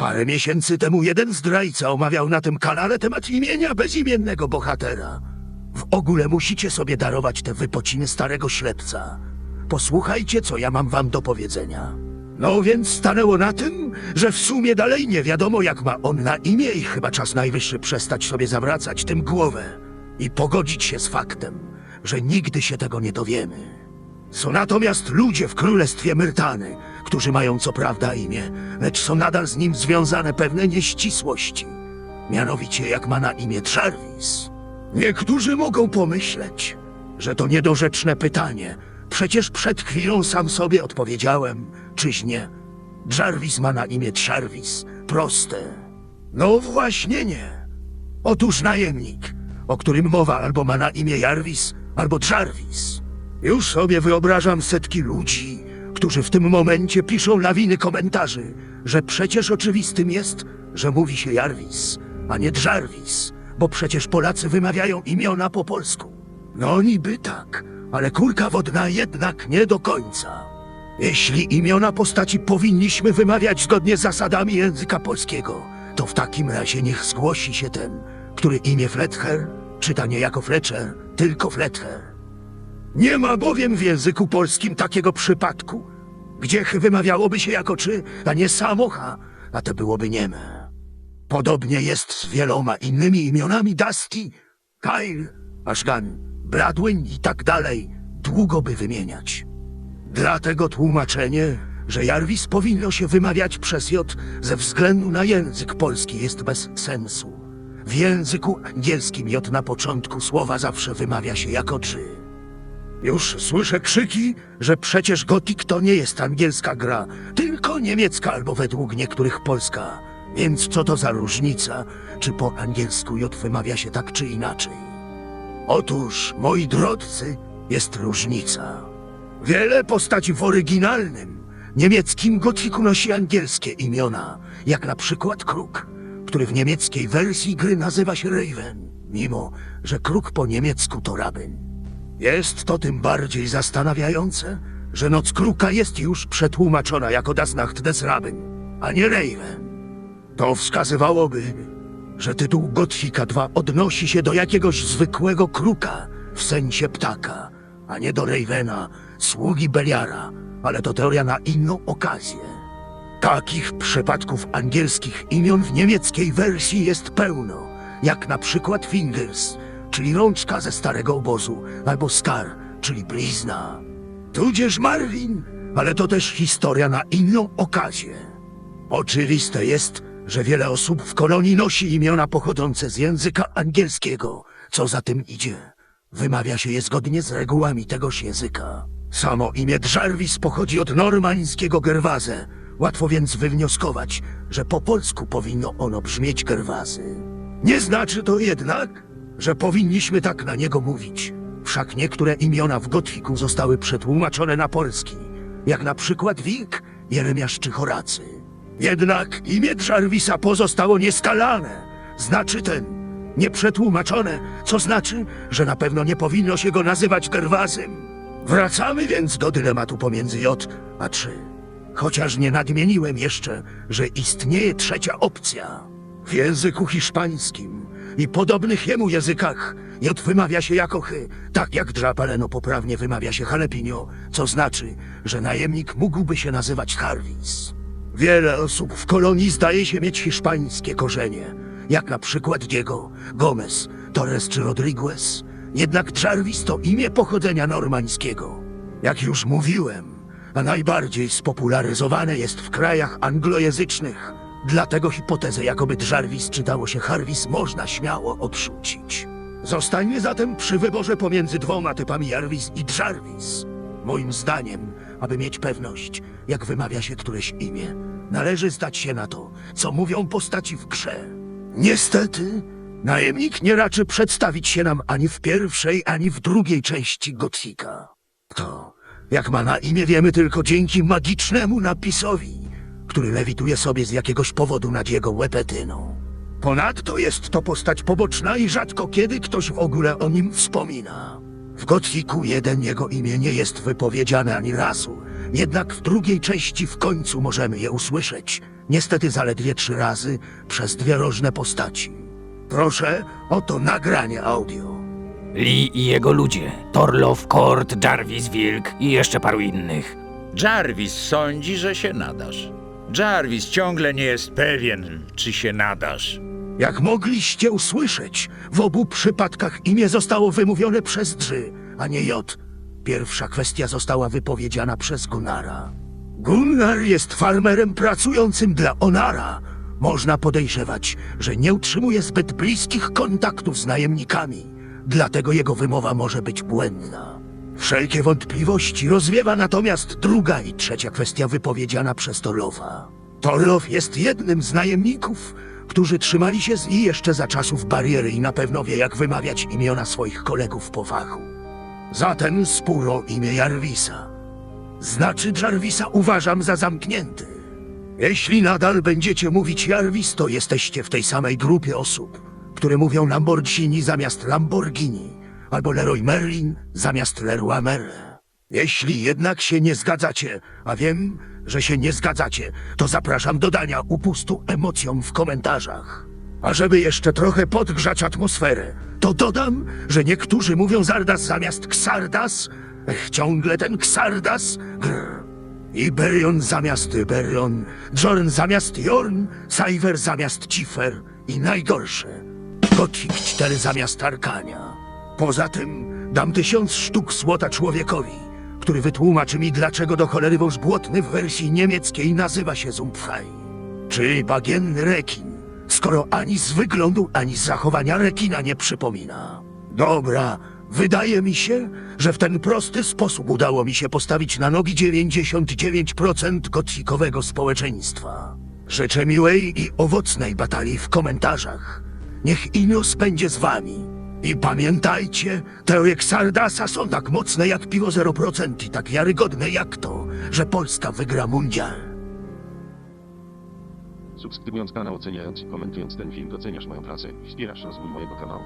Parę miesięcy temu jeden zdrajca omawiał na tym kanale temat imienia bezimiennego bohatera. W ogóle musicie sobie darować te wypociny starego ślepca. Posłuchajcie, co ja mam wam do powiedzenia. No więc stanęło na tym, że w sumie dalej nie wiadomo, jak ma on na imię i chyba czas najwyższy przestać sobie zawracać tym głowę i pogodzić się z faktem, że nigdy się tego nie dowiemy. Są natomiast ludzie w królestwie Myrtany, którzy mają co prawda imię, lecz są nadal z nim związane pewne nieścisłości. Mianowicie jak ma na imię Jarvis. Niektórzy mogą pomyśleć, że to niedorzeczne pytanie. Przecież przed chwilą sam sobie odpowiedziałem, czyś nie? Jarvis ma na imię Jarvis. Proste. No właśnie nie. Otóż najemnik, o którym mowa albo ma na imię Jarvis, albo Jarvis. Już sobie wyobrażam setki ludzi, którzy w tym momencie piszą lawiny komentarzy, że przecież oczywistym jest, że mówi się Jarvis, a nie Jarvis, bo przecież Polacy wymawiają imiona po polsku. No niby tak, ale kurka wodna jednak nie do końca. Jeśli imiona postaci powinniśmy wymawiać zgodnie z zasadami języka polskiego, to w takim razie niech zgłosi się ten, który imię Fletcher czyta nie jako Fletcher, tylko Fletcher. Nie ma bowiem w języku polskim takiego przypadku, gdzie ch wymawiałoby się jako czy, a nie samocha, a to byłoby nieme. Podobnie jest z wieloma innymi imionami Dusty, Kyle, Ashgan, Bradwin i tak dalej. Długo by wymieniać. Dlatego tłumaczenie, że Jarvis powinno się wymawiać przez J ze względu na język polski jest bez sensu. W języku angielskim J na początku słowa zawsze wymawia się jako czy. Już słyszę krzyki, że przecież Gothic to nie jest angielska gra, tylko niemiecka albo według niektórych polska. Więc co to za różnica, czy po angielsku J wymawia się tak czy inaczej? Otóż, moi drodzy, jest różnica. Wiele postaci w oryginalnym, niemieckim gotiku nosi angielskie imiona, jak na przykład Kruk, który w niemieckiej wersji gry nazywa się Raven, mimo że Kruk po niemiecku to rabyn. Jest to tym bardziej zastanawiające, że Noc Kruka jest już przetłumaczona jako Das Nacht des Raben, a nie Raven. To wskazywałoby, że tytuł Gotthika 2 odnosi się do jakiegoś zwykłego kruka, w sensie ptaka, a nie do Ravena, sługi Beliara, ale to teoria na inną okazję. Takich przypadków angielskich imion w niemieckiej wersji jest pełno, jak na przykład Fingers, czyli rączka ze starego obozu, albo Scar, czyli blizna. Tudzież Marvin, ale to też historia na inną okazję. Oczywiste jest, że wiele osób w kolonii nosi imiona pochodzące z języka angielskiego. Co za tym idzie? Wymawia się je zgodnie z regułami tegoż języka. Samo imię Jarvis pochodzi od normańskiego gerwaze. Łatwo więc wywnioskować, że po polsku powinno ono brzmieć gerwazy. Nie znaczy to jednak, że powinniśmy tak na niego mówić. Wszak niektóre imiona w Gothiku zostały przetłumaczone na polski, jak na przykład Wilk, Jeremiasz czy Horacy. Jednak imię Jarvisa pozostało nieskalane, znaczy ten, nieprzetłumaczone, co znaczy, że na pewno nie powinno się go nazywać Gerwazym. Wracamy więc do dylematu pomiędzy J a 3. Chociaż nie nadmieniłem jeszcze, że istnieje trzecia opcja. W języku hiszpańskim i podobnych jemu językach J wymawia się jako chy, tak jak Drapaleno poprawnie wymawia się jalapeno, co znaczy, że najemnik mógłby się nazywać Jarvis. Wiele osób w kolonii zdaje się mieć hiszpańskie korzenie, jak na przykład Diego, Gomez, Torres czy Rodriguez. Jednak Jarvis to imię pochodzenia normańskiego. Jak już mówiłem, a najbardziej spopularyzowane jest w krajach anglojęzycznych. Dlatego hipotezę, jakoby Jarvis czytało się Harvis, można śmiało odrzucić. Zostańmy zatem przy wyborze pomiędzy dwoma typami Jarvis i Jarvis. Moim zdaniem, aby mieć pewność, jak wymawia się któreś imię, należy zdać się na to, co mówią postaci w grze. Niestety, najemnik nie raczy przedstawić się nam ani w pierwszej, ani w drugiej części Gothika. To, jak ma na imię, wiemy tylko dzięki magicznemu napisowi, który lewituje sobie z jakiegoś powodu nad jego łepetyną. Ponadto jest to postać poboczna i rzadko kiedy ktoś w ogóle o nim wspomina. W Gothiku jeden jego imię nie jest wypowiedziane ani razu, Jednak w drugiej części w końcu możemy je usłyszeć. Niestety zaledwie trzy razy przez dwie różne postaci. Proszę, oto nagranie audio. Lee i jego ludzie. Torlow, Kort, Jarvis, Wilk i jeszcze paru innych. Jarvis sądzi, że się nadasz. Jarvis ciągle nie jest pewien, czy się nadasz. Jak mogliście usłyszeć, w obu przypadkach imię zostało wymówione przez drzy, a nie J. Pierwsza kwestia została wypowiedziana przez Gunnara. Gunnar jest farmerem pracującym dla Onara. Można podejrzewać, że nie utrzymuje zbyt bliskich kontaktów z najemnikami, dlatego jego wymowa może być błędna. Wszelkie wątpliwości rozwiewa natomiast druga i trzecia kwestia wypowiedziana przez Torlowa. Torlow jest jednym z najemników, którzy trzymali się z I jeszcze za czasów bariery i na pewno wie, jak wymawiać imiona swoich kolegów po fachu. Zatem spór o imię Jarvisa. Znaczy Jarvisa uważam za zamknięty. Jeśli nadal będziecie mówić Jarvis, to jesteście w tej samej grupie osób, które mówią Lamborghini zamiast Lamborghini, albo Leroy Merlin zamiast Leroy Merlin. Jeśli jednak się nie zgadzacie, a wiem, że się nie zgadzacie, to zapraszam do dania upustu emocjom w komentarzach. A żeby jeszcze trochę podgrzać atmosferę, to dodam, że niektórzy mówią Zardas zamiast Ksardas, ech, ciągle ten Ksardas, grr. Iberion zamiast Iberion, Jorn zamiast Jorn, Cyver zamiast Cifer i najgorsze, Gothic 4 zamiast Arkania. Poza tym dam tysiąc sztuk złota człowiekowi, który wytłumaczy mi, dlaczego do cholery wąż błotny w wersji niemieckiej nazywa się Zumpfaj. Czyli bagienny rekin, skoro ani z wyglądu, ani z zachowania rekina nie przypomina. Dobra, wydaje mi się, że w ten prosty sposób udało mi się postawić na nogi 99% gotikowego społeczeństwa. Życzę miłej i owocnej batalii w komentarzach. Niech Inos będzie z wami. I pamiętajcie, teorie Xardasa są tak mocne jak piwo 0% i tak wiarygodne jak to, że Polska wygra mundial. Subskrybując kanał, oceniając i komentując ten film doceniasz moją pracę wspierasz rozwój mojego kanału.